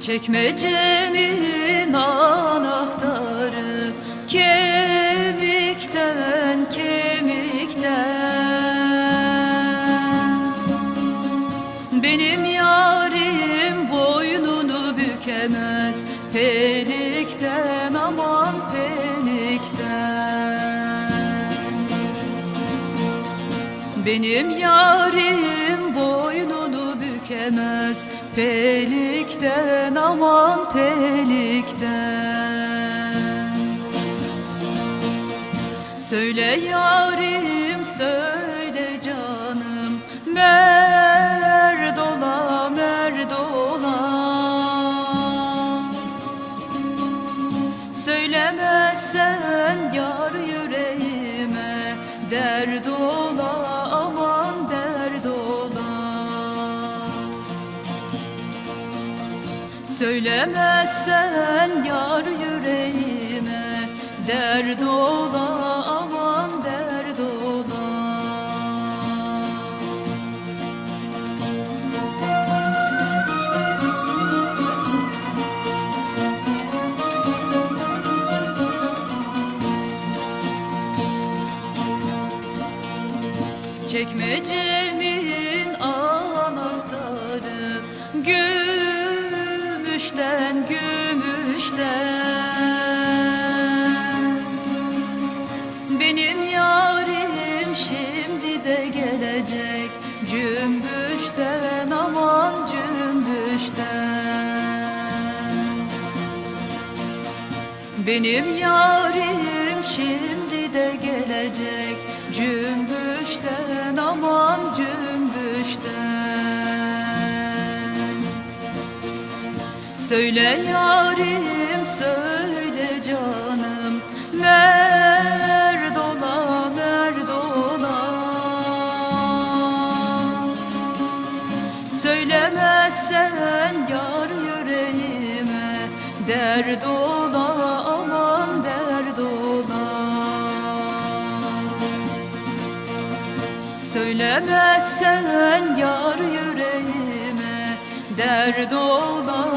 Çekmecemin anahtarı kemikten kemikten. Benim yarim boynunu bükemez pelikten aman pelikten benim yarim boynunu bükemez Pelikten aman pelikten Söyle yarim söyle canım Merdola Söylemezsen yar yüreğime Derd ola aman derd ola. Çekmecemin anahtarı Gümüşten gümüşten. Benim yarim şimdi de gelecek Cümbüşten aman cümbüşten. Benim yarim şimdi de gelecek Söyle yarim söyle canım. Merdola merdola Söylemezsen yar yüreğime Derd ola aman derd ola. Söylemezsen yar yüreğime Derd ola